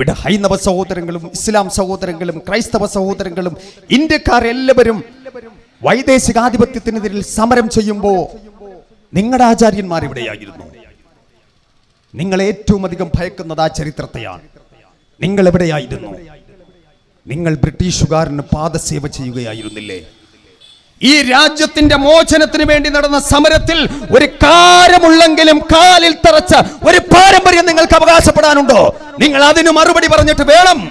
ഇവിടെ ഹൈന്ദവ സഹോദരങ്ങളും ഇസ്ലാം സഹോദരങ്ങളും ക്രൈസ്തവ സഹോദരങ്ങളും ഇന്ത്യക്കാർ എല്ലാവരും വൈദേശികാധിപത്യത്തിനെതിരിൽ സമരം ചെയ്യുമ്പോൾ നിങ്ങളുടെ ആചാര്യന്മാർ ഇവിടെയായിരുന്നു. നിങ്ങൾ ഏറ്റവും അധികം ഭയക്കുന്നത് ആ ചരിത്രത്തെയാണ്. നിങ്ങൾ എവിടെയായിരുന്നു? നിങ്ങൾ ബ്രിട്ടീഷുകാരന് പാദസേവ ചെയ്യുകയായിരുന്നില്ലേ? ഈ രാജ്യത്തിന്റെ മോചനത്തിന് വേണ്ടി നടന്ന സമരത്തിൽ ഒരു കാരമുള്ളെങ്കിലും കാലിൽ തറച്ച ഒരു പാരമ്പര്യം നിങ്ങൾക്ക് അവകാശപ്പെടാനുണ്ടോ? നിങ്ങൾ അതിന് മറുപടി പറഞ്ഞിട്ട് വേണം.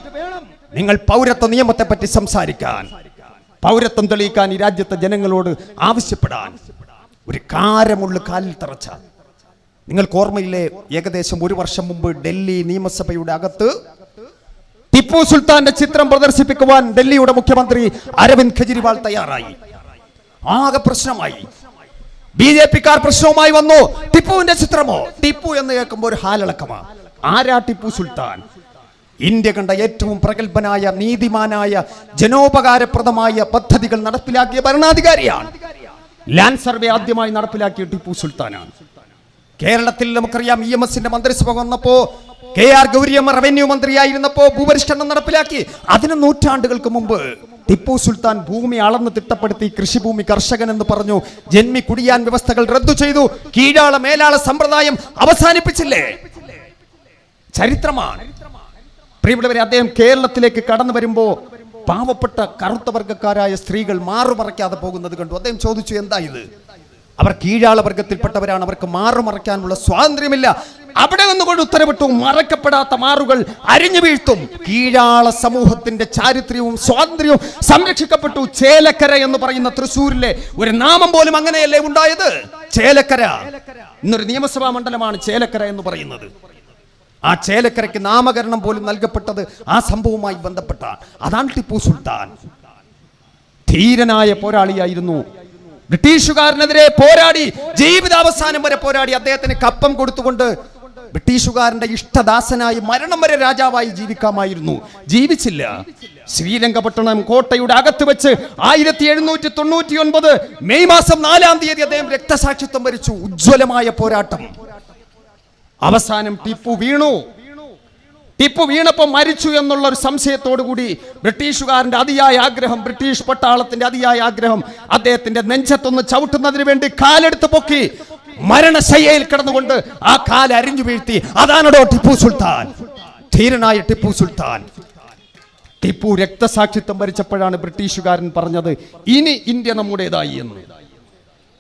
നിങ്ങൾ പൗരത്വ നിയമത്തെ പറ്റി സംസാരിക്കാൻ. പൗരത്വം തെളിയിക്കാൻ ഈ രാജ്യത്തെ ജനങ്ങളോട് ആവശ്യപ്പെടാൻ. ഒരു കാരമുള്ള കാലിൽ തറച്ച. നിങ്ങൾക്ക് ഓർമ്മയില്ലേ ഏകദേശം ഒരു വർഷം മുമ്പ് ഡൽഹി നിയമസഭയുടെ അകത്ത് ടിപ്പു സുൽത്താന്റെ ചിത്രം പ്രദർശിപ്പിക്കുവാൻ ഡൽഹിയുടെ മുഖ്യമന്ത്രി അരവിന്ദ് കെജ്രിവാൾ തയ്യാറായി. ആകെ പ്രശ്നമായി. ബി ജെ പിക്കാർ പ്രശ്നവുമായി വന്നു. ടിപ്പുവിന്റെ ചിത്രമോ? ടിപ്പു എന്ന് കേൾക്കുമ്പോൾ ഒരു ഹാലിളക്കമാ. ആരാ ടിപ്പു സുൽത്താൻ? ഇന്ത്യ കണ്ട ഏറ്റവും പ്രഗത്ഭനായ നീതിമാനായ ജനോപകാരപ്രദമായ പദ്ധതികൾ നടപ്പിലാക്കിയ ഭരണാധികാരിയാണ്. ലാൻഡ് സർവേ ആദ്യമായി നടപ്പിലാക്കിയ ടിപ്പു സുൽത്താനാണ്. കേരളത്തിൽ നമുക്കറിയാം ഇ എം എസിന്റെ മന്ത്രിസഭ വന്നപ്പോ കെ ആർ ഗൗരിയമ്മ റവന്യൂ മന്ത്രിയായിരുന്നപ്പോ ഭൂപരിഷ്കരണം നടപ്പിലാക്കി. അതിന് നൂറ്റാണ്ടുകൾക്ക് മുമ്പ് ടിപ്പു സുൽത്താൻ ഭൂമി അളന്ന് തിട്ടപ്പെടുത്തി കൃഷിഭൂമി കർഷകൻ എന്ന് പറഞ്ഞു. ജന്മി കുടിയാൻ വ്യവസ്ഥകൾ റദ്ദു ചെയ്തു. കീഴാള മേലാള സമ്പ്രദായം അവസാനിപ്പിച്ചില്ലേ? ചരിത്രമാണ്. പ്രിയപ്പെട്ടവരെ അദ്ദേഹം കേരളത്തിലേക്ക് കടന്നു വരുമ്പോ പാവപ്പെട്ട കറുത്ത വർഗക്കാരായ സ്ത്രീകൾ മാറുമറയ്ക്കാതെ പോകുന്നത് കണ്ടു. അദ്ദേഹം ചോദിച്ചു എന്താ ഇത്? അവർ കീഴാള വർഗത്തിൽപ്പെട്ടവരാണ്. അവർക്ക് മാറുമറയ്ക്കാനുള്ള സ്വാതന്ത്ര്യമില്ല. അവിടെ നിന്നുകൊണ്ട് ഉത്തരവിട്ടു. മറക്കപ്പെടാത്ത മാറുകൾ അരിഞ്ഞു വീഴ്ത്തും. കീഴാള സമൂഹത്തിന്റെ ചാരിത്ര്യവും സ്വാതന്ത്ര്യവും സംരക്ഷിക്കപ്പെട്ടു. ചേലക്കര എന്ന് പറയുന്ന തൃശ്ശൂരിലെ ഒരു നാമം പോലും അങ്ങനെയല്ലേ ഉണ്ടായത്? ചേലക്കര. ഇന്നൊരു നിയമസഭാ മണ്ഡലമാണ് ചേലക്കര എന്ന് പറയുന്നത്. ആ ചേലക്കരയ്ക്ക് നാമകരണം പോലും നൽകപ്പെട്ടത് ആ സംഭവവുമായി ബന്ധപ്പെട്ട അതാണ് ടിപ്പു സുൽത്താൻ. ധീരനായ പോരാളിയായിരുന്നു. ബ്രിട്ടീഷുകാരനെതിരെ പോരാടി ജീവിതാവസാനം വരെ പോരാടി അദ്ദേഹത്തിന് കപ്പം കൊടുത്തുകൊണ്ട് ബ്രിട്ടീഷുകാരന്റെ ഇഷ്ടദാസനായി മരണം വരെ രാജാവായി ജീവിക്കാമായിരുന്നു. ജീവിച്ചില്ല. ശ്രീരംഗപട്ടണം കോട്ടയുടെ അകത്ത് വെച്ച് ആയിരത്തി എഴുന്നൂറ്റി തൊണ്ണൂറ്റി ഒൻപത് മെയ് മാസം നാലാം തീയതി അദ്ദേഹം രക്തസാക്ഷിത്വം വരിച്ചു. ഉജ്ജ്വലമായ പോരാട്ടം. അവസാനം ടിപ്പു വീണു. ടിപ്പു വീണപ്പോൾ മരിച്ചു എന്നുള്ള ഒരു സംശയത്തോടു കൂടി ബ്രിട്ടീഷുകാരന്റെ അതിയായ ആഗ്രഹം ബ്രിട്ടീഷ് പട്ടാളത്തിന്റെ അതിയായ ആഗ്രഹം അദ്ദേഹത്തിന്റെ നെഞ്ചത്തൊന്ന് ചവിട്ടുന്നതിന് വേണ്ടി കാലെടുത്ത് പൊക്കി മരണശയ്യയിൽ കിടന്നുകൊണ്ട് ആ കാൽ അരിഞ്ഞു വീഴ്ത്തി അതാണോ ടിപ്പു സുൽത്താൻ ധീരനായ ടിപ്പു സുൽത്താൻ. ടിപ്പു രക്തസാക്ഷിത്വം ഭരിച്ചപ്പോഴാണ് ബ്രിട്ടീഷുകാരൻ പറഞ്ഞത് ഇനി ഇന്ത്യ നമ്മുടേതായി എന്ന്.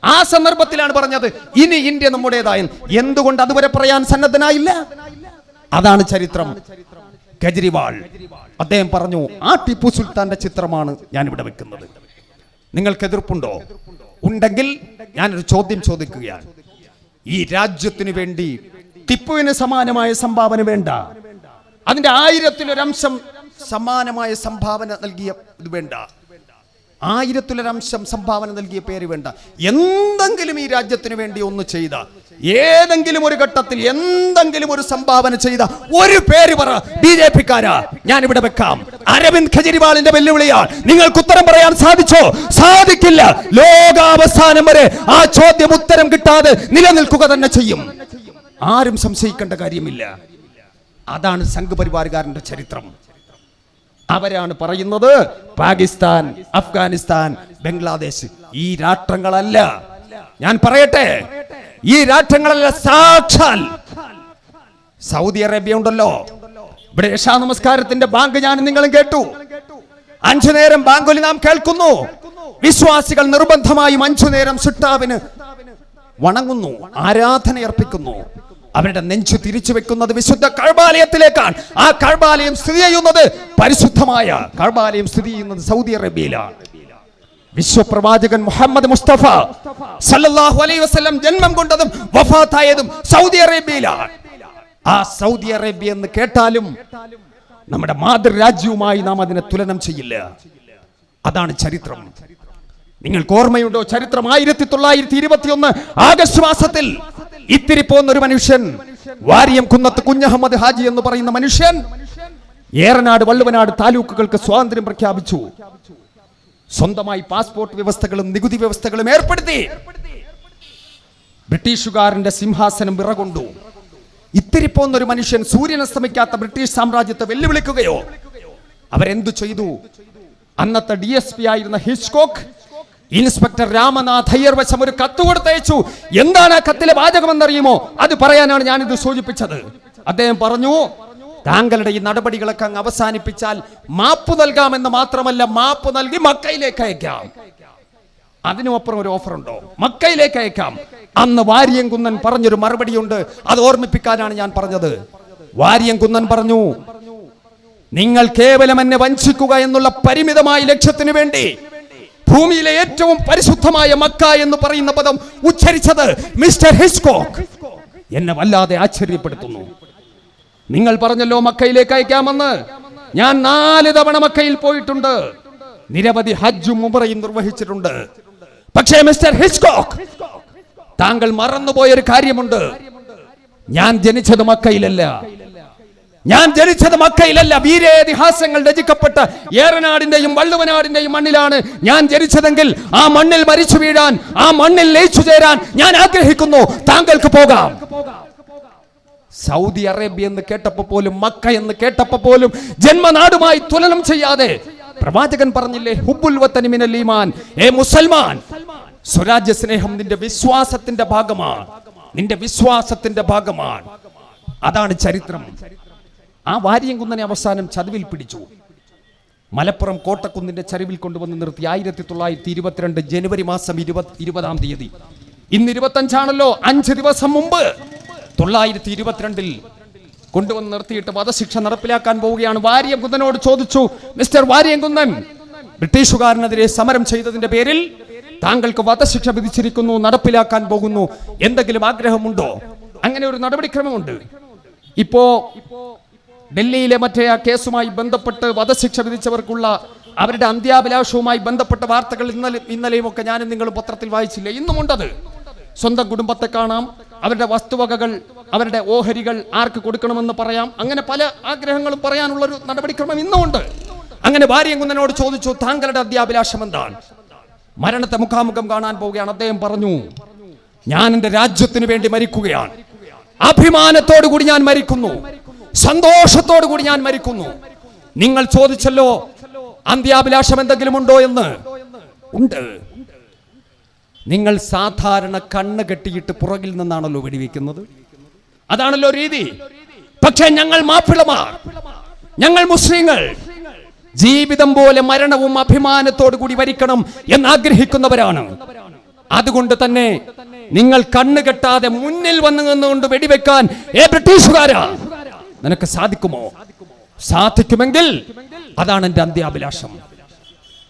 ആ സന്ദർഭത്തിലാണ് പറഞ്ഞത് ഇനി ഇന്ത്യ നമ്മുടേതായി എന്തുകൊണ്ട് അതുവരെ പറയാൻ സന്നദ്ധനായില്ല? അതാണ് ചരിത്രം. കെജ്രിവാൾ. അദ്ദേഹം പറഞ്ഞു ആ ടിപ്പു സുൽത്താന്റെ ചിത്രമാണ് ഞാൻ ഇവിടെ വെക്കുന്നത്. നിങ്ങൾക്ക് എതിർപ്പുണ്ടോ? ഉണ്ടെങ്കിൽ ഞാനൊരു ചോദ്യം ചോദിക്കുകയാണ്. ഈ രാജ്യത്തിനു വേണ്ടി ടിപ്പുവിന് സമാനമായ സംഭാവന വേണ്ട. അതിന്റെ ആയിരത്തിലൊരംശം സമാനമായ സംഭാവന നൽകിയ ഇത് വേണ്ട. ആയിരത്തിലൊരംശം സംഭാവന നൽകിയ പേര് വേണ്ട. എന്തെങ്കിലും ഈ രാജ്യത്തിന് വേണ്ടി ഒന്ന് ചെയ്ത ഏതെങ്കിലും ഒരു ഘട്ടത്തിൽ എന്തെങ്കിലും ഒരു സംഭാവന ചെയ്ത ഒരു പേര് പറ. ബി ജെ പിക്കാരാ. ഞാൻ ഇവിടെ വെക്കാം. അരവിന്ദ് കെജ്രിവാളിന്റെ വെല്ലുവിളിയാ. നിങ്ങൾക്ക് ഉത്തരം പറയാൻ സാധിച്ചോ? സാധിക്കില്ല. ലോകാവസാനം വരെ ആ ചോദ്യം ഉത്തരം കിട്ടാതെ നിലനിൽക്കുക തന്നെ ചെയ്യും. ആരും സംശയിക്കേണ്ട കാര്യമില്ല. അതാണ് സംഘപരിവാറുകാരന്റെ ചരിത്രം. അവരാണ് പറയുന്നത് പാകിസ്ഥാൻ അഫ്ഗാനിസ്ഥാൻ ബംഗ്ലാദേശ് ഈ രാഷ്ട്രങ്ങളല്ല. ഞാൻ പറയട്ടെ. ഈ രാഷ്ട്രങ്ങളല്ല സാക്ഷാൽ. സൗദി അറേബ്യ ഉണ്ടല്ലോ. ഇവിടെ യശാ നമസ്കാരത്തിന്റെ ബാങ്ക് ഞാൻ നിങ്ങളും കേട്ടു. അഞ്ചു നേരം ബാങ്കുലി നാം കേൾക്കുന്നു. വിശ്വാസികൾ നിർബന്ധമായും അഞ്ചു നേരം സുട്ടാവിന് വണങ്ങുന്നു ആരാധന അർപ്പിക്കുന്നു അവരുടെ നെഞ്ചു തിരിച്ചു വെക്കുന്നത് വിശുദ്ധ കഴബാലയത്തിലേക്കാണ്. ആ കഴബാലയം സ്ഥിതി ചെയ്യുന്നത് പരിശുദ്ധമായ കഴബാലയം സ്ഥിതി ചെയ്യുന്നത് സൗദി അറേബ്യയിലാണ്. വിശ്വപ്രവാചകൻ മുഹമ്മദ് മുസ്തഫ സല്ലല്ലാഹു അലൈഹി വസല്ലം ജന്മം കൊണ്ടതും വഫാത്തായതും സൗദി അറേബ്യയിലാണ്. ആ സൗദി അറേബ്യ എന്ന് കേട്ടാലും നമ്മുടെ മാതൃരാജ്യവുമായി നാം അതിനെ തുലനം ചെയ്യില്ല. അതാണ് ചരിത്രം. നിങ്ങൾക്ക് ഓർമ്മയുണ്ടോ? ചരിത്രം ആയിരത്തി തൊള്ളായിരത്തി ഇരുപത്തി ഒന്ന് ആഗസ്റ്റ് മാസത്തിൽ ഇത്തിരി പോകുന്ന ഒരു മനുഷ്യൻ വാര്യം കുന്നത്ത് കുഞ്ഞഹമ്മദ് ഹാജി എന്ന് പറയുന്ന മനുഷ്യൻ ഏറനാട് വള്ളുവനാട് താലൂക്കുകൾക്ക് സ്വാതന്ത്ര്യം പ്രഖ്യാപിച്ചു. സ്വന്തമായി പാസ്പോർട്ട് വ്യവസ്ഥകളും നികുതി വ്യവസ്ഥകളും ഏർപ്പെടുത്തി. ബ്രിട്ടീഷുകാരന്റെ സിംഹാസനം വിറകൊണ്ടു. ഇത്തിരി പോന്നൊരു മനുഷ്യൻ സൂര്യൻ അസ്തമിക്കാത്ത ബ്രിട്ടീഷ് സാമ്രാജ്യത്തെ വെല്ലുവിളിക്കുകയോ? അവരെന്തു ചെയ്തു? അന്നത്തെ ഡി എസ് പി ആയിരുന്ന ഹിസ്കോക്ക് ഇൻസ്പെക്ടർ രാമനാഥ് അയ്യർ വശം ഒരു കത്ത് കൊടുത്തയച്ചു. എന്താണ് ആ കത്തിലെ വാചകമെന്നറിയുമോ? അത് പറയാനാണ് ഞാനിത് സൂചിപ്പിച്ചത്. അദ്ദേഹം പറഞ്ഞു താങ്കളുടെ ഈ നടപടികളൊക്കെ അങ്ങ് അവസാനിപ്പിച്ചാൽ മാപ്പ് നൽകാമെന്ന് മാത്രമല്ല മാപ്പ് നൽകി മക്കയിലേക്ക് അയക്കാം. അതിനുമപ്പുറം ഒരു ഓഫർ ഉണ്ടോ മക്കയിലേക്ക് അയക്കാം. അന്ന് വാര്യംകുന്നൻ പറഞ്ഞൊരു മറുപടിയുണ്ട്. അത് ഓർമ്മിപ്പിക്കാനാണ് ഞാൻ പറഞ്ഞത്. വാര്യംകുന്നൻ പറഞ്ഞു നിങ്ങൾ കേവലം എന്നെ വഞ്ചിക്കുക എന്നുള്ള പരിമിതമായ ലക്ഷ്യത്തിന് വേണ്ടി ഭൂമിയിലെ ഏറ്റവും പരിശുദ്ധമായ മക്ക എന്ന് പറയുന്ന പദം ഉച്ചരിച്ചത് മിസ്റ്റർ ഹിസ്കോക്ക്. എന്നെ വല്ലാതെ ആശ്ചര്യപ്പെടുത്തുന്നു. നിങ്ങൾ പറഞ്ഞല്ലോ മക്കയിലേക്ക് അയക്കാമെന്ന്. ഞാൻ നാല് തവണ മക്കയിൽ പോയിട്ടുണ്ട്. നിരവധി ഹജ്ജും ഉമറയും നിർവഹിച്ചിട്ടുണ്ട്. പക്ഷേ മിസ്റ്റർ ഹിസ്കോക്ക് താങ്കൾ മറന്നുപോയ ഒരു കാര്യമുണ്ട്. ഞാൻ ജനിച്ചത് മക്കയിലല്ല. ഞാൻ ജനിച്ചത് മക്കയിലല്ല. വീരേതിഹാസങ്ങൾ രചിക്കപ്പെട്ട ഏറനാടിന്റെയും വള്ളുവനാടിന്റെയും മണ്ണിലാണ് ഞാൻ ജനിച്ചതെങ്കിൽ ആ മണ്ണിൽ മരിച്ചു വീഴാൻ ആ മണ്ണിൽ ലയിച്ചു ചേരാൻ ഞാൻ ആഗ്രഹിക്കുന്നു. താങ്കൾക്ക് പോകാം. സൗദി അറേബ്യ എന്ന് കേട്ടപ്പോ പോലും മക്ക എന്ന് കേട്ടപ്പോ പോലും ജന്മനാടുമായി തുലനം ചെയ്യാതെ പ്രവാചകൻ പറഞ്ഞില്ലേ ഹുബുൽ വത്തനി മിനൽ ഈമാൻ. ഏ മുസൽമാൻ സ്വരാജ്യ സ്നേഹം നിന്റെ വിശ്വാസത്തിന്റെ ഭാഗമാണ്. നിന്റെ വിശ്വാസത്തിന്റെ ഭാഗമാണ്. അതാണ് ചരിത്രം. ആ വാര്യംകുന്നനെ അവസാനം ചതുവിൽ പിടിച്ചു. മലപ്പുറം കോട്ടക്കുന്നിന്റെ ചരിവിൽ കൊണ്ടുവന്ന് നിർത്തി. ആയിരത്തി തൊള്ളായിരത്തി ഇരുപത്തിരണ്ട് ജനുവരി മാസം ഇരുപത് ഇരുപതാം തീയതി. ഇന്ന് ഇരുപത്തഞ്ചാണല്ലോ അഞ്ച് ദിവസം മുമ്പ്. തൊള്ളായിരത്തി ഇരുപത്തിരണ്ടിൽ കൊണ്ടുവന്ന് നിർത്തിയിട്ട് വധശിക്ഷ നടപ്പിലാക്കാൻ പോവുകയാണ്. വാര്യംകുന്നനോട് ചോദിച്ചു മിസ്റ്റർ വാര്യംകുന്നൻ ബ്രിട്ടീഷുകാരനെതിരെ സമരം ചെയ്തതിന്റെ പേരിൽ താങ്കൾക്ക് വധശിക്ഷ വിധിച്ചിരിക്കുന്നു നടപ്പിലാക്കാൻ പോകുന്നു. എന്തെങ്കിലും ആഗ്രഹമുണ്ടോ? അങ്ങനെ ഒരു നടപടിക്രമമുണ്ട്. ഇപ്പോ ഡൽഹിയിലെ മറ്റേ ആ കേസുമായി ബന്ധപ്പെട്ട് വധശിക്ഷ വിധിച്ചവർക്കുള്ള അവരുടെ അന്ത്യാഭിലാഷവുമായി ബന്ധപ്പെട്ട വാർത്തകൾ ഇന്നലെ ഇന്നലെയും ഒക്കെ ഞാനും നിങ്ങൾ പത്രത്തിൽ വായിച്ചില്ല? ഇന്നുമുണ്ടത്. സ്വന്തം കുടുംബത്തെ കാണാം. അവരുടെ വസ്തുവകകൾ അവരുടെ ഓഹരികൾ ആർക്ക് കൊടുക്കണമെന്ന് പറയാം? അങ്ങനെ പല ആഗ്രഹങ്ങളും പറയാനുള്ളൊരു നടപടിക്രമം ഇന്നുമുണ്ട്. അങ്ങനെ ഭാര്യങ്കുന്നനോട് ചോദിച്ചു താങ്കളുടെ അന്ത്യാഭിലാഷം എന്താണ്? മരണത്തെ മുഖാമുഖം കാണാൻ പോവുകയാണ്. അദ്ദേഹം പറഞ്ഞു ഞാൻ എന്റെ രാജ്യത്തിന് വേണ്ടി മരിക്കുകയാണ്. അഭിമാനത്തോടു കൂടി ഞാൻ മരിക്കുന്നു. സന്തോഷത്തോടു കൂടി ഞാൻ മരിക്കുന്നു. നിങ്ങൾ ചോദിച്ചല്ലോ അന്ത്യാഭിലാഷം എന്തെങ്കിലും ഉണ്ടോ എന്ന്? ഉണ്ട്. നിങ്ങൾ സാധാരണ കണ്ണ് കെട്ടിയിട്ട് പുറകിൽ നിന്നാണല്ലോ വെടിവെക്കുന്നത്? അതാണല്ലോ രീതി. പക്ഷേ ഞങ്ങൾ മാപ്പിളമാർ. ഞങ്ങൾ മുസ്ലിങ്ങൾ. ജീവിതം പോലെ മരണവും അഭിമാനത്തോടു കൂടി വരിക്കണം എന്ന് ആഗ്രഹിക്കുന്നവരാണ് അതുകൊണ്ട് തന്നെ നിങ്ങൾ കണ്ണ് കെട്ടാതെ മുന്നിൽ വന്നു നിന്നുകൊണ്ട് വെടിവെക്കാൻ ഏ ബ്രിട്ടീഷുകാരാ നിനക്ക് സാധിക്കുമോ? സാധിക്കുമെങ്കിൽ അതാണ് എന്റെ അന്ത്യാഭിലാഷം.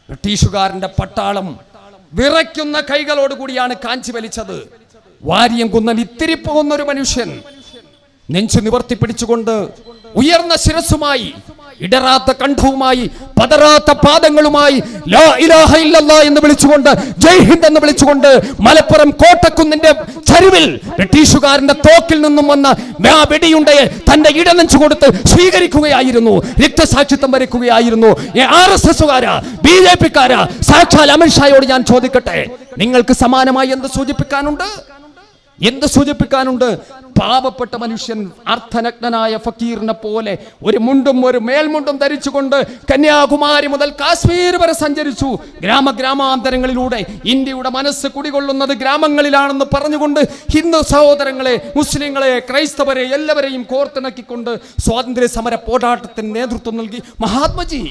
ബ്രിട്ടീഷുകാരന്റെ പട്ടാളം വിറയ്ക്കുന്ന കൈകളോടുകൂടിയാണ് കാഞ്ചി വലിച്ചത്. വാര്യം കുന്നൻ ഇത്തിരി പോകുന്ന ഒരു മനുഷ്യൻ. നെഞ്ചു നിവർത്തി പിടിച്ചുകൊണ്ട് ഉയർന്ന ശിരസുമായി ഇടറാത്ത കണ്ഠവുമായി പതറാത്ത പാദങ്ങളുമായി ലാ ഇലാഹ ഇല്ലല്ലാ എന്ന് വിളിച്ചുകൊണ്ട് ജയ് ഹിന്ദ് എന്ന് വിളിച്ചുകൊണ്ട് മലപ്പുറം കോട്ടക്കുന്നിന്റെ ചരിവിൽ ബ്രിട്ടീഷുകാരന്റെ തോക്കിൽ നിന്നും വന്ന ആ വെടിയുണ്ടയെ തന്റെ ഇടനെഞ്ചു കൊടുത്ത് സ്വീകരിക്കുകയായിരുന്നു രക്തസാക്ഷിത്വം വരയ്ക്കുകയായിരുന്നു. ആർ എസ് എസുകാരാ ബി ജെ പിക്കാരാ സാക്ഷാൽ അമിത്ഷായോട് ഞാൻ ചോദിക്കട്ടെ നിങ്ങൾക്ക് സമാനമായി എന്ത് സൂചിപ്പിക്കാനുണ്ട്? എന്ത് സൂചിപ്പിക്കാനുണ്ട്? പാപപ്പെട്ട മനുഷ്യൻ അർത്ഥനഗ്നനായ ഫക്കീറിനെ പോലെ ഒരു മുണ്ടും ഒരു മേൽമുണ്ടും ധരിച്ചുകൊണ്ട് കന്യാകുമാരി മുതൽ കാശ്മീർ വരെ സഞ്ചരിച്ചു. ഗ്രാമ ഗ്രാമാന്തരങ്ങളിലൂടെ ഇന്ത്യയുടെ മനസ്സ് കുടികൊള്ളുന്നത് ഗ്രാമങ്ങളിലാണെന്ന് പറഞ്ഞുകൊണ്ട് ഹിന്ദു സഹോദരങ്ങളെ മുസ്ലിങ്ങളെ ക്രൈസ്തവരെ എല്ലാവരെയും കോർത്തിണക്കിക്കൊണ്ട് സ്വാതന്ത്ര്യ സമര പോരാട്ടത്തിന് നേതൃത്വം നൽകി. മഹാത്മജി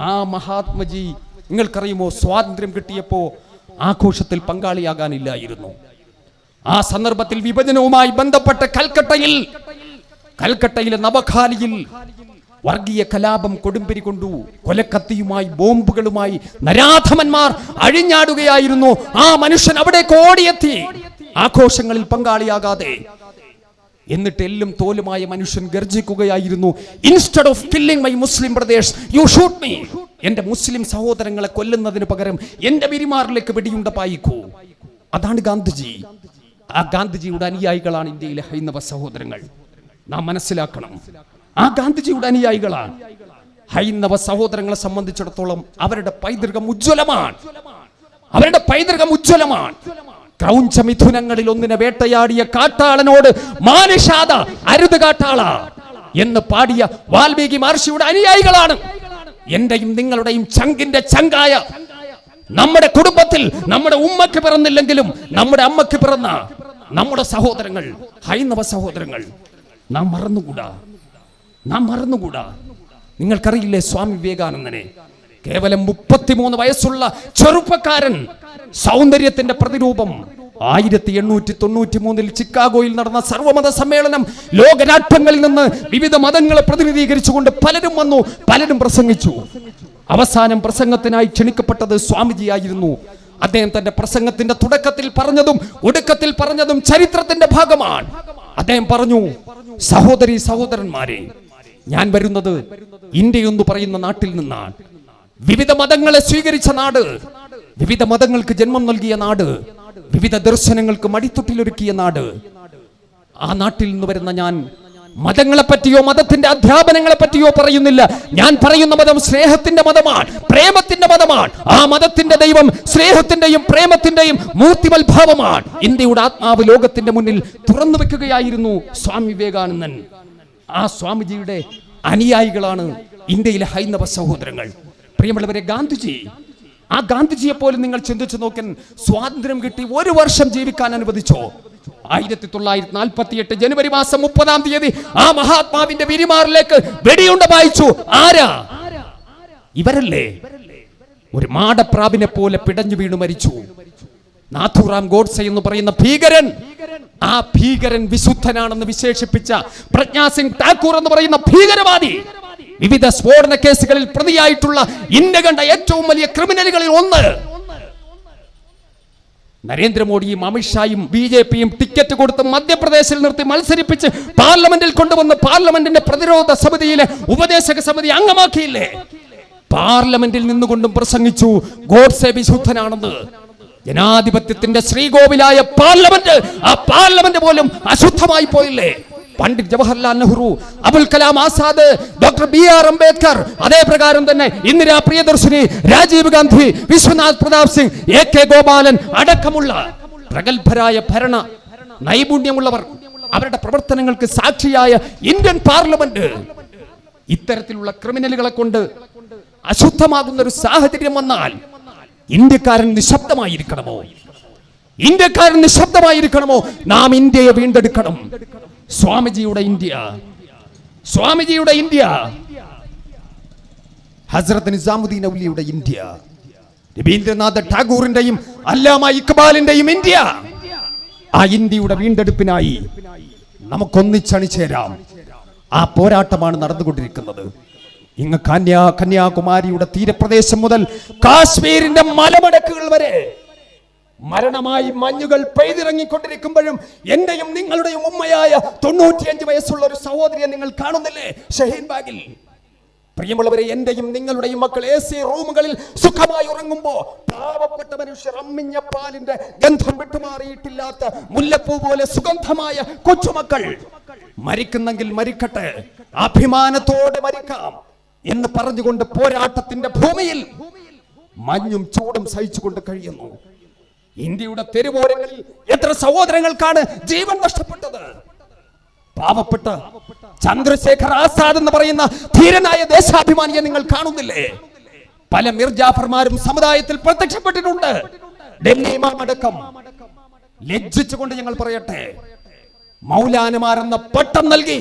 ആ മഹാത്മജി നിങ്ങൾക്കറിയുമോ? സ്വാതന്ത്ര്യം കിട്ടിയപ്പോ ആഘോഷത്തിൽ പങ്കാളിയാകാനില്ലായിരുന്നു. ആ സന്ദർഭത്തിൽ വിഭജനവുമായി ബന്ധപ്പെട്ട കൽക്കട്ടയിൽ കൽക്കട്ടയിലെ നവഖാലിയിൽ വർഗീയ കലാപം കൊടുമ്പിരി കൊണ്ടു കൊലക്കത്തിയുമായി ബോംബുകളുമായി നരാധമന്മാർ അഴിഞ്ഞാടുകയായിരുന്നു. ആ മനുഷ്യൻ അവിടെ കോടിയെത്തി ആഘോഷങ്ങളിൽ പങ്കാളിയാകാതെ. എന്നിട്ട് എല്ലും തോലുമായ മനുഷ്യൻ ഗർജിക്കുകയായിരുന്നു. Instead of killing my Muslim brothers you shoot me എന്റെ മുസ്ലിം സഹോദരങ്ങളെ കൊല്ലുന്നതിന് പകരം എന്റെ പെരുമാറിലേക്ക് വെടിയുണ്ട പായിക്കൂ. അതാണ് ഗാന്ധിജി. ആ ഗാന്ധിജിയുടെ അനുയായികളാണ് ഇന്ത്യയിലെ ഹൈന്ദവ സഹോദരങ്ങൾ. നാം മനസ്സിലാക്കണം. ആ ഗാന്ധിജിയുടെ അനുയായികളാണ്. ഹൈന്ദവ സഹോദരങ്ങളെ സംബന്ധിച്ചിടത്തോളം അവരുടെ പൈതൃകം ഉജ്ജ്വലമാണ്. അവരുടെ പൈതൃകം ഉജ്ജ്വലമാണ്. ക്രൗഞ്ച മിഥുനങ്ങളിൽ ഒന്നിനെ വേട്ടയാടിയ കാട്ടാളനോട് മാനുഷാദ അരുത് കാട്ടാള എന്ന് പാടിയ വാൽമീകി മഹർഷിയുടെ അനുയായികളാണ്. എന്റെയും നിങ്ങളുടെയും ചങ്കിന്റെ ചങ്കായ നമ്മുടെ കുടുംബത്തിൽ നമ്മുടെ ഉമ്മക്ക് പിറന്നില്ലെങ്കിലും നമ്മുടെ അമ്മയ്ക്ക് പിറന്ന നമ്മുടെ സഹോദരങ്ങൾ ഹൈന്ദവ സഹോദരങ്ങൾ നാം മറന്നുകൂടാ. നാം മറന്നുകൂടാ. നിങ്ങൾക്കറിയില്ലേ സ്വാമി വിവേകാനന്ദനെ? കേവലം മുപ്പത്തിമൂന്ന് വയസ്സുള്ള ചെറുപ്പക്കാരൻ സൗന്ദര്യത്തിന്റെ പ്രതിരൂപം ആയിരത്തി എണ്ണൂറ്റി തൊണ്ണൂറ്റി മൂന്നിൽ ചിക്കാഗോയിൽ നടന്ന സർവമത സമ്മേളനം ലോകരാഷ്ട്രങ്ങളിൽ നിന്ന് വിവിധ മതങ്ങളെ പ്രതിനിധീകരിച്ചുകൊണ്ട് പലരും വന്നു പലരും പ്രസംഗിച്ചു. അവസാനം പ്രസംഗത്തിനായി ക്ഷണിക്കപ്പെട്ടത് സ്വാമിജിയായിരുന്നു. അദ്ദേഹം തന്റെ പ്രസംഗത്തിന്റെ തുടക്കത്തിൽ പറഞ്ഞതും ഒടുക്കത്തിൽ പറഞ്ഞതും ചരിത്രത്തിന്റെ ഭാഗമാണ്. അദ്ദേഹം പറഞ്ഞു സഹോദരി സഹോദരന്മാരെ ഞാൻ വരുന്നത് ഇന്ത്യ എന്ന് പറയുന്ന നാട്ടിൽ നിന്നാണ്. വിവിധ മതങ്ങളെ സ്വീകരിച്ച നാട് വിവിധ മതങ്ങൾക്ക് ജന്മം നൽകിയ നാട് വിവിധ ദർശനങ്ങൾക്ക് മടിത്തൊട്ടിലൊരുക്കിയ നാട്. ആ നാട്ടിൽ നിന്ന് വരുന്ന ഞാൻ മതങ്ങളെ പറ്റിയോ മതത്തിന്റെ അധ്യാപനങ്ങളെ പറ്റിയോ പറയുന്നില്ല. ഞാൻ പറയുന്ന മതം സ്നേഹത്തിന്റെ മതമാണ് പ്രേമത്തിന്റെ മതമാണ്. ആ മതത്തിന്റെ ദൈവം സ്നേഹത്തിന്റെയും പ്രേമത്തിന്റെയും മൂർത്തിമത്ഭാവമാണ് ഇന്ത്യയുടെ ആത്മാവ് ലോകത്തിന്റെ മുന്നിൽ തുറന്നു വെക്കുകയായിരുന്നു സ്വാമി വിവേകാനന്ദൻ. ആ സ്വാമിജിയുടെ അനുയായികളാണ് ഇന്ത്യയിലെ ഹൈന്ദവ സഹോദരങ്ങൾ. പ്രിയമുള്ളവരെ ഗാന്ധിജി ആ ഗാന്ധിജിയെ പോലും നിങ്ങൾ ചിന്തിച്ചു നോക്കൻ സ്വാതന്ത്ര്യം കിട്ടി ഒരു വർഷം ജീവിക്കാൻ അനുവദിച്ചോ? ആയിരത്തി തൊള്ളായിരത്തി നാൽപ്പത്തി എട്ട് ജനുവരി മാസം മുപ്പതാം തീയതി ആ മഹാത്മാവിന്റെ വിരിമാറിലേക്ക് വെടിയുണ്ട വായിച്ചു. ആരാ? ഇവരല്ലേ? ഒരു മാടപ്രാവിനെ പോലെ പിടഞ്ഞു വീണു മരിച്ചു. നാഥുറാം ഗോഡ്സെ എന്ന് പറയുന്ന ഭീകരൻ. ആ ഭീകരൻ വിശുദ്ധനാണെന്ന് വിശേഷിപ്പിച്ച പ്രജ്ഞാസിംഗ് താക്കൂർ എന്ന് പറയുന്ന ഭീകരവാദി. വിവിധ സ്ഫോടന കേസുകളിൽ പ്രതിയായിട്ടുള്ള ഇന്ത്യ കണ്ട ഏറ്റവും വലിയ ക്രിമിനലുകളിൽ ഒന്ന്. നരേന്ദ്രമോദിയും അമിത്ഷായും ബി ജെ പിയും ടിക്കറ്റ് കൊടുത്ത് മധ്യപ്രദേശിൽ നിർത്തി മത്സരിപ്പിച്ച് പാർലമെന്റിൽ കൊണ്ടുവന്ന് പാർലമെന്റിന്റെ പ്രതിരോധ സമിതിയിലെ ഉപദേശക സമിതി അംഗമാക്കിയില്ലേ? പാർലമെന്റിൽ നിന്നുകൊണ്ടും പ്രസംഗിച്ചു ഗോഡ്സെ വിശുദ്ധനാണെന്ന്. ജനാധിപത്യത്തിന്റെ ശ്രീകോവിലായ പാർലമെന്റ് ആ പാർലമെന്റ് പോലും അശുദ്ധമായി പോയില്ലേ? Pandit Jawaharlal Nehru Abul Kalam Azad doctor B R Ambedkar. അതേപ്രകാരം തന്നെ ഇന്ദിരാ പ്രിയദർശിനി രാജീവ് ഗാന്ധി വിശ്വനാഥ് പ്രതാപ് സിംഗ് എ കെ ഗോപാലൻ അടക്കമുള്ള പ്രഗത്ഭരായ ഭരണ നൈപുണ്യമുള്ളവർ അവരുടെ പ്രവർത്തനങ്ങൾക്ക് സാക്ഷിയായ ഇന്ത്യൻ പാർലമെന്റ് ഇത്തരത്തിലുള്ള ക്രിമിനലുകളെ കൊണ്ട് അശുദ്ധമാകുന്ന ഒരു സാഹചര്യം വന്നാൽ ഇന്ത്യക്കാരൻ നിശബ്ദമായിരിക്കണമോ? ഇന്ത്യക്കാരൻ നിശബ്ദമായിരിക്കണമോ? നാം ഇന്ത്യയെ വീണ്ടെടുക്കണം. സ്വാമിജിയുടെ ഇന്ത്യ. സ്വാമിജിയുടെ ഇന്ത്യ. ഹസ്രത്ത് നിസാമുദ്ദീൻ ഔലിയുടെ ഇന്ത്യ. രവീന്ദ്രനാഥ് ടാഗോറിന്റെയും അല്ലാമ ഇക്ബാലിന്റെയും ഇന്ത്യ. ആ ഇന്ത്യയുടെ വീണ്ടെടുപ്പിനായി നമുക്കൊന്നിച്ചണിചേരാം. ആ പോരാട്ടമാണ് നടന്നുകൊണ്ടിരിക്കുന്നത്. ഇങ്ങ് കന്യാ കന്യാകുമാരിയുടെ തീരപ്രദേശം മുതൽ കാശ്മീരിന്റെ മലമടക്കുകൾ വരെ മരണമായി മഞ്ഞുകൾ പെയ്തിറങ്ങിക്കൊണ്ടിരിക്കുമ്പോഴും എന്റെയും നിങ്ങളുടെയും ഉമ്മയായ തൊണ്ണൂറ്റിയഞ്ച് വയസ്സുള്ള ഒരു സഹോദരിയെ നിങ്ങൾ കാണുന്നില്ലേ? ഷഹീൻ ബാഗിൽ. പ്രിയമുള്ളവരെ എന്റെയും നിങ്ങളുടെയും മക്കൾ എ സി റൂമുകളിൽ സുഖമായി ഉറങ്ങുമ്പോ പാവപ്പെട്ട മനുഷ്യർ അമ്മിഞ്ഞ പാലിന്റെ ഗന്ധം വിട്ടുമാറിയിട്ടില്ലാത്ത മുല്ലപ്പൂ പോലെ സുഗന്ധമായ കൊച്ചുമക്കൾ മരിക്കുന്നെങ്കിൽ മരിക്കട്ടെ. അഭിമാനത്തോടെ മരിക്കാം എന്ന് പറഞ്ഞുകൊണ്ട് പോരാട്ടത്തിന്റെ ഭൂമിയിൽ മഞ്ഞും ചൂടും സഹിച്ചുകൊണ്ട് കഴിയുന്നു. ഇന്ത്യയുടെ തെരുവോരങ്ങളിൽ എത്ര സഹോദരങ്ങൾക്കാണ് ജീവൻ നഷ്ടപ്പെട്ടത്? പാവപ്പെട്ട ചന്ദ്രശേഖർ ആസാദ് എന്ന് പറയുന്ന ധീരനായ ദേശാഭിമാനിയെ നിങ്ങൾ കാണുന്നില്ലേ? പല മിർജാഫർമാരും സമുദായത്തിൽ പ്രത്യക്ഷപ്പെട്ടിട്ടുണ്ട്. ഡൽഹി അടക്കം. ലജ്ജിച്ചുകൊണ്ട് ഞങ്ങൾ പറയട്ടെ മൗലാനമാരെന്ന പട്ടം നൽകി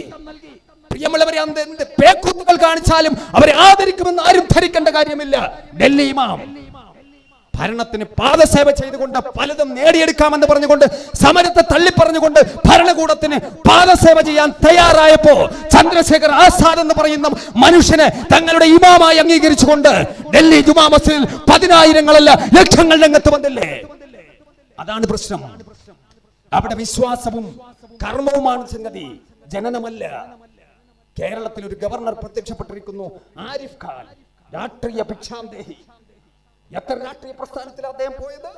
പ്രിയമുള്ളവരെ പേക്കൂത്തുകൾ കാണിച്ചാലും അവരെ ആദരിക്കുമെന്ന് ആരും ധരിക്കേണ്ട കാര്യമില്ല. ഡൽഹി ഇമാം. ഭരണത്തിന് പാദസേവ ചെയ്തുകൊണ്ട് പലതും നേടിയെടുക്കാമെന്ന് പറഞ്ഞുകൊണ്ട് സമരത്തെ തള്ളിപ്പറഞ്ഞുകൊണ്ട് ഭരണകൂടത്തിന് പാദസേവ ചെയ്യാൻ തയ്യാറായപ്പോ ചന്ദ്രശേഖർ ആസാദ് എന്ന് പറയുന്ന മനുഷ്യനെ തങ്ങളുടെ ഇമാമായി അംഗീകരിച്ചുകൊണ്ട് ഡൽഹി ജുമാ മസ്ജിദിൽ പതിനായിരങ്ങളല്ല ലക്ഷങ്ങൾ രംഗത്ത് വന്നില്ലേ? അതാണ് പ്രശ്നം. അവിടെ വിശ്വാസവും കർമ്മവുമാണ് സംഗതി. ജനനമല്ല. കേരളത്തിൽ ഒരു ഗവർണർ പ്രത്യക്ഷപ്പെട്ടിരിക്കുന്നു ആരിഫ് ഖാൻ രാഷ്ട്രീയ ഭിക്ഷാന്തേഹി എത്ര രാഷ്ട്രീയ പ്രസ്ഥാനത്തിൽ അദ്ദേഹം പോയത്?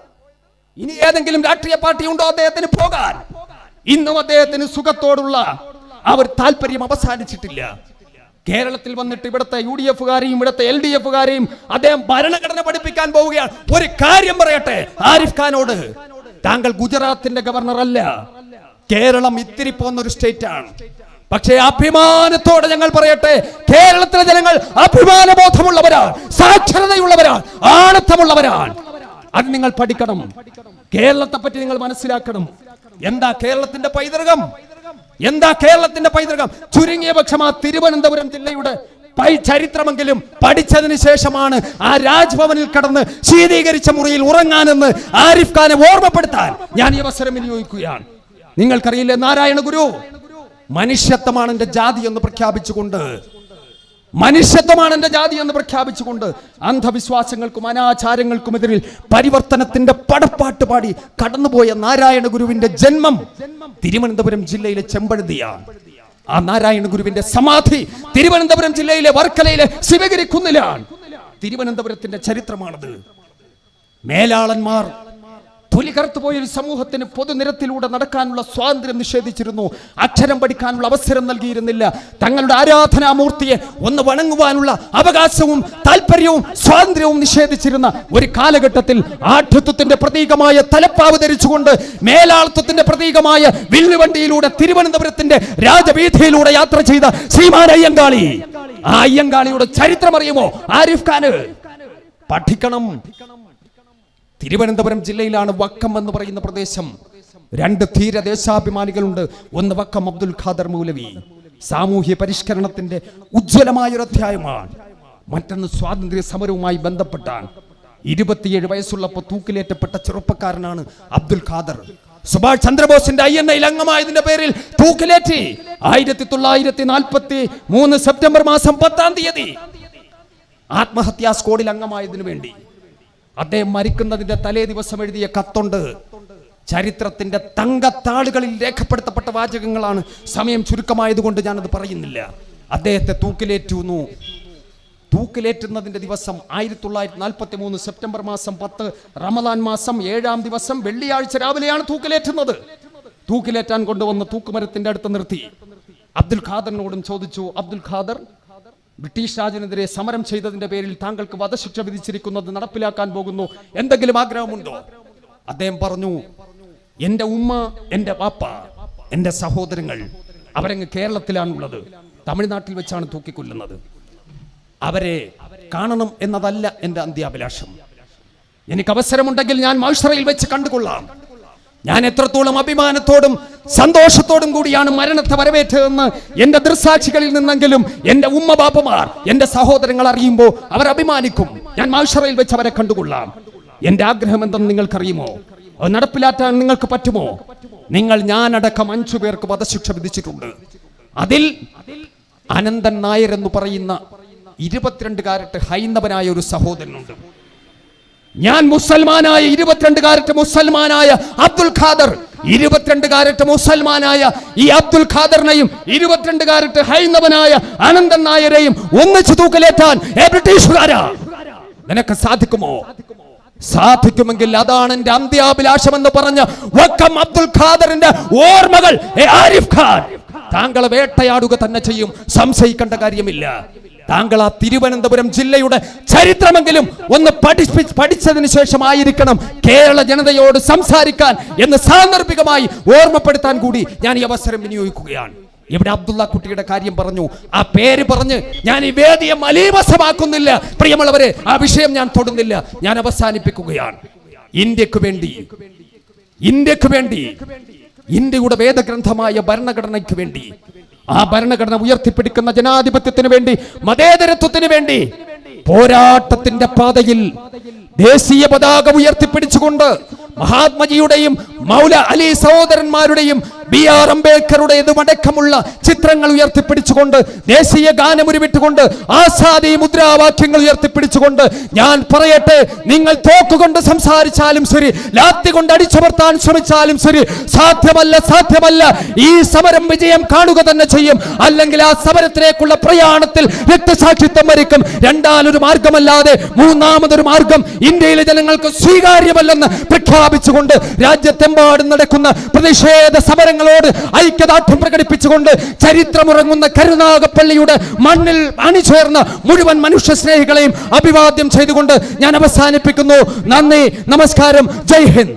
ഇനി ഏതെങ്കിലും രാഷ്ട്രീയ പാർട്ടി ഉണ്ടോ അദ്ദേഹത്തിന് പോകാൻ? ഇന്നും അദ്ദേഹത്തിന് സുഖത്തോടുള്ള അവർ താല്പര്യം അവസാനിച്ചിട്ടില്ല. കേരളത്തിൽ വന്നിട്ട് ഇവിടുത്തെ യു ഡി എഫുകാരെയും ഇവിടുത്തെ എൽ ഡി എഫുകാരെയും അദ്ദേഹം ഭരണഘടന പഠിപ്പിക്കാൻ പോവുകയാണ്. ഒരു കാര്യം പറയട്ടെ ആരിഫ് ഖാനോട്. താങ്കൾ ഗുജറാത്തിന്റെ ഗവർണർ അല്ല കേരളം ഇത്തിരി പോകുന്ന ഒരു സ്റ്റേറ്റ് ആണ് പക്ഷേ അഭിമാനത്തോടെ ഞങ്ങൾ പറയട്ടെ കേരളത്തിലെ ജനങ്ങൾ അഭിമാനബോധമുള്ളവരാണ് സാക്ഷരതയുള്ളവരാണ് ആണത്തമുള്ളവരാണ് അത് നിങ്ങൾ പഠിക്കണം. കേരളത്തെ പറ്റി നിങ്ങൾ മനസ്സിലാക്കണം. എന്താ കേരളത്തിന്റെ പൈതൃകം? എന്താ കേരളത്തിന്റെ പൈതൃകം? ചുരുങ്ങിയ പക്ഷം ആ തിരുവനന്തപുരം ജില്ലയുടെ പൈ ചരിത്രമെങ്കിലും പഠിച്ചതിന് ശേഷമാണ് ആ രാജ്ഭവനിൽ കടന്ന് ശീതീകരിച്ച മുറിയിൽ ഉറങ്ങാനെന്ന് ആരിഫ് ഖാനെ ഓർമ്മപ്പെടുത്താൻ ഞാൻ ഈ അവസരം വിനിയോഗിക്കുകയാണ്. നിങ്ങൾക്കറിയില്ലേ നാരായണ ഗുരു മനുഷ്യത്വമാണ് എന്റെ ജാതി എന്ന് പ്രഖ്യാപിച്ചുകൊണ്ട്. മനുഷ്യത്വമാണ് എന്റെ ജാതി എന്ന് പ്രഖ്യാപിച്ചുകൊണ്ട് അന്ധവിശ്വാസങ്ങൾക്കും അനാചാരങ്ങൾക്കും എതിരിൽ പരിവർത്തനത്തിന്റെ പടപ്പാട്ട് പാടി കടന്നുപോയ നാരായണ ഗുരുവിന്റെ ജന്മം തിരുവനന്തപുരം ജില്ലയിലെ ചെമ്പഴുതിയാണ്. ആ നാരായണ ഗുരുവിന്റെ സമാധി തിരുവനന്തപുരം ജില്ലയിലെ വർക്കലയിലെ ശിവഗിരി കുന്നിലാണ്. തിരുവനന്തപുരത്തിന്റെ ചരിത്രമാണത്. മേലാളന്മാർ തൊലി കറുത്തുപോയ ഒരു സമൂഹത്തിന് പൊതുനിരത്തിലൂടെ നടക്കാനുള്ള സ്വാതന്ത്ര്യം നിഷേധിച്ചിരുന്നു. അക്ഷരം പഠിക്കാനുള്ള അവസരം നൽകിയിരുന്നില്ല. തങ്ങളുടെ ആരാധനാമൂർത്തിയെ ഒന്ന് വണങ്ങുവാനുള്ള അവകാശവും താല്പര്യവും സ്വാതന്ത്ര്യവും നിഷേധിച്ചിരുന്ന ഒരു കാലഘട്ടത്തിൽ ആഠ്യത്വത്തിന്റെ പ്രതീകമായ തലപ്പാവ് ധരിച്ചുകൊണ്ട് മേലാളത്വത്തിന്റെ പ്രതീകമായ വില്ലുവണ്ടിയിലൂടെ തിരുവനന്തപുരത്തിന്റെ രാജവീഥിയിലൂടെ യാത്ര ചെയ്ത ശ്രീമാൻ അയ്യങ്കാളി. ആ അയ്യങ്കാളിയുടെ ചരിത്രം അറിയുമോ ആരിഫ് ഖാന്. പഠിക്കണം. തിരുവനന്തപുരം ജില്ലയിലാണ് വക്കം എന്ന് പറയുന്ന പ്രദേശം. രണ്ട് ധീരദേശാഭിമാനികളുണ്ട്. ഒന്ന് വക്കം അബ്ദുൽ ഖാദർ മൗലവി. സാമൂഹ്യ പരിഷ്കരണത്തിന്റെ ഉജ്ജ്വലമായ ഒരു അധ്യായമാണ് മറ്റൊന്ന് സ്വാതന്ത്ര്യ സമരവുമായി ബന്ധപ്പെട്ടാണ്. ഇരുപത്തിയേഴ് വയസ്സുള്ളപ്പോൾ തൂക്കിലേറ്റപ്പെട്ട ചെറുപ്പക്കാരനാണ് അബ്ദുൽ ഖാദർ. സുഭാഷ് ചന്ദ്രബോസിന്റെ ഐ എൻ ഐ അംഗമായതിന്റെ പേരിൽ തൂക്കിലേറ്റി. ആയിരത്തി തൊള്ളായിരത്തി നാൽപ്പത്തി മൂന്ന് സെപ്റ്റംബർ മാസം പത്താം തീയതി ആത്മഹത്യാ സ്കോഡിൽ അംഗമായതിനു വേണ്ടി. അദ്ദേഹം മരിക്കുന്നതിന്റെ തലേ ദിവസം എഴുതിയ കത്തുണ്ട്. ചരിത്രത്തിന്റെ തങ്കത്താളുകളിൽ രേഖപ്പെടുത്തപ്പെട്ട വാചകങ്ങളാണ്. സമയം ചുരുക്കമായതുകൊണ്ട് ഞാനത് പറയുന്നില്ല. അദ്ദേഹത്തെ തൂക്കിലേറ്റുന്നു. തൂക്കിലേറ്റുന്നതിന്റെ ദിവസം ആയിരത്തി തൊള്ളായിരത്തി നാൽപ്പത്തി മൂന്ന് സെപ്റ്റംബർ മാസം പത്ത് റമദാൻ മാസം ഏഴാം ദിവസം വെള്ളിയാഴ്ച രാവിലെയാണ് തൂക്കിലേറ്റുന്നത്. തൂക്കിലേറ്റാൻ കൊണ്ടുവന്ന് തൂക്കുമരത്തിന്റെ അടുത്ത് നിർത്തി. അബ്ദുൽ ഖാദറിനോടും ചോദിച്ചു അബ്ദുൽ ഖാദർ ബ്രിട്ടീഷ് രാജിനെതിരെ സമരം ചെയ്തതിന്റെ പേരിൽ താങ്കൾക്ക് വധശിക്ഷ വിധിച്ചിരിക്കുന്നത് നടപ്പിലാക്കാൻ പോകുന്നു. എന്തെങ്കിലും ആഗ്രഹമുണ്ടോ? അദ്ദേഹം പറഞ്ഞു എന്റെ ഉമ്മ എന്റെ പാപ്പ എന്റെ സഹോദരങ്ങൾ അവരങ്ങ് കേരളത്തിലാണുള്ളത്. തമിഴ്നാട്ടിൽ വെച്ചാണ് തൂക്കിക്കൊല്ലുന്നത്. അവരെ കാണണം എന്നതല്ല എന്റെ അന്ത്യാഭിലാഷം. എനിക്ക് അവസരമുണ്ടെങ്കിൽ ഞാൻ മൗഷറയിൽ വെച്ച് കണ്ടുകൊള്ളാം. ഞാൻ എത്രത്തോളം അഭിമാനത്തോടും സന്തോഷത്തോടും കൂടിയാണ് മരണത്തെ വരവേറ്റതെന്ന് എന്റെ ദൃസാക്ഷികളിൽ നിന്നെങ്കിലും എന്റെ ഉമ്മ ബാപ്പമാർ എന്റെ സഹോദരങ്ങൾ അറിയുമ്പോൾ അവർ അഭിമാനിക്കും. ഞാൻ മാഷറയിൽ വെച്ച് അവരെ കണ്ടുകൊള്ളാം. എന്റെ ആഗ്രഹം എന്തെന്ന് നിങ്ങൾക്കറിയുമോ? അത് നടപ്പിലാറ്റാൻ നിങ്ങൾക്ക് പറ്റുമോ? നിങ്ങൾ ഞാനടക്കം അഞ്ചു പേർക്ക് വധശിക്ഷ വിധിച്ചിട്ടുണ്ട്. അതിൽ അനന്തൻ നായർ എന്ന് പറയുന്ന ഇരുപത്തിരണ്ടുകാരട്ട് ഹൈന്ദവനായ ഒരു സഹോദരനുണ്ട്. ഞാൻ മുസൽമാനായ ഇരുപത്തിരണ്ട് കാരറ്റ് മുസൽമാനായ അബ്ദുൽ ഖാദർ. ഇരുപത്തിരണ്ട് കാരറ്റ് മുസൽമാനായ ഈ അബ്ദുൽ ഖാദറിനെയും ഇരുപത്തിരണ്ട് കാരറ്റ് ഹൈന്ദവനായ അനന്തൻ നായരെയും ഒന്നിച്ചു തൂക്കിലേറ്റാൻ ബ്രിട്ടീഷുകാരാ. നിനക്ക് സാധിക്കുമോ? സാധിക്കുമെങ്കിൽ അതാണ് എന്റെ അന്ത്യാഭിലാഷം എന്ന് പറഞ്ഞ വക്കം അബ്ദുൽ ഖാദറിന്റെ ഓർമ്മകൾ. ആരിഫ് ഖാൻ താങ്കളെ വേട്ടയാടുക തന്നെ ചെയ്യും. സംശയിക്കേണ്ട കാര്യമില്ല. താങ്കൾ ആ തിരുവനന്തപുരം ജില്ലയുടെ ചരിത്രമെങ്കിലും ഒന്ന് പഠിപ്പി പഠിച്ചതിന് ശേഷമായിരിക്കണം കേരള ജനതയോട് സംസാരിക്കാൻ എന്ന് സാന്ദർഭികമായി ഓർമ്മപ്പെടുത്താൻ കൂടി ഞാൻ ഈ അവസരം വിനിയോഗിക്കുകയാണ്. ഇവിടെ അബ്ദുള്ള കുട്ടിയുടെ കാര്യം പറഞ്ഞു. ആ പേര് പറഞ്ഞ് ഞാൻ ഈ വേദിയെ മലീവസമാക്കുന്നില്ല പ്രിയമുള്ളവരെ ആ വിഷയം ഞാൻ തൊടുന്നില്ല. ഞാൻ അവസാനിപ്പിക്കുകയാണ്. ഇന്ത്യയ്ക്ക് വേണ്ടി ഇന്ത്യയ്ക്ക് വേണ്ടി ഇന്ത്യയുടെ വേദഗ്രന്ഥമായ ഭരണഘടനയ്ക്ക് വേണ്ടി ആ ഭരണഘടന ഉയർത്തിപ്പിടിക്കുന്ന ജനാധിപത്യത്തിന് വേണ്ടി മതേതരത്വത്തിന് വേണ്ടി പോരാട്ടത്തിന്റെ പാതയിൽ ദേശീയ പതാക ഉയർത്തിപ്പിടിച്ചുകൊണ്ട് മഹാത്മജിയുടെയും മൗല അലി സഹോദരന്മാരുടെയും ബി ആർ അംബേദ്കറുടേതും അടക്കമുള്ള ചിത്രങ്ങൾ ഉയർത്തിപ്പിടിച്ചുകൊണ്ട് ദേശീയ ഗാനം ഉരുവിട്ടുകൊണ്ട് ആസാദി മുദ്രാവാക്യങ്ങൾ ഉയർത്തിപ്പിടിച്ചുകൊണ്ട് ഞാൻ പറയട്ടെ നിങ്ങൾ തോക്കുകൊണ്ട് സംസാരിച്ചാലും ശരി ലാത്തി കൊണ്ട് അടിച്ചമർത്താൻ ശ്രമിച്ചാലും ശരി സാധ്യമല്ല സാധ്യമല്ല. ഈ സമരം വിജയം കാണുക തന്നെ ചെയ്യും. അല്ലെങ്കിൽ ആ സമരത്തിലേക്കുള്ള പ്രയാണത്തിൽ രക്തസാക്ഷിത്വം വരിക്കും. രണ്ടാലൊരു മാർഗമല്ലാതെ മൂന്നാമതൊരു മാർഗം ഇന്ത്യയിലെ ജനങ്ങൾക്ക് സ്വീകാര്യമല്ലെന്ന് പ്രഖ്യാപിച്ചുകൊണ്ട് രാജ്യത്തെമ്പാടും നടക്കുന്ന പ്രതിഷേധ സമരങ്ങളോട് ഐക്യദാർഢ്യം പ്രകടിപ്പിച്ചുകൊണ്ട് ചരിത്രമുറങ്ങുന്ന കരുനാഗപ്പള്ളിയുടെ മണ്ണിൽ അണിചേർന്ന മുഴുവൻ മനുഷ്യ സ്നേഹികളെയും അഭിവാദ്യം ചെയ്തുകൊണ്ട് ഞാൻ അവസാനിപ്പിക്കുന്നു. നന്ദി നമസ്കാരം. ജയ് ഹിന്ദ്.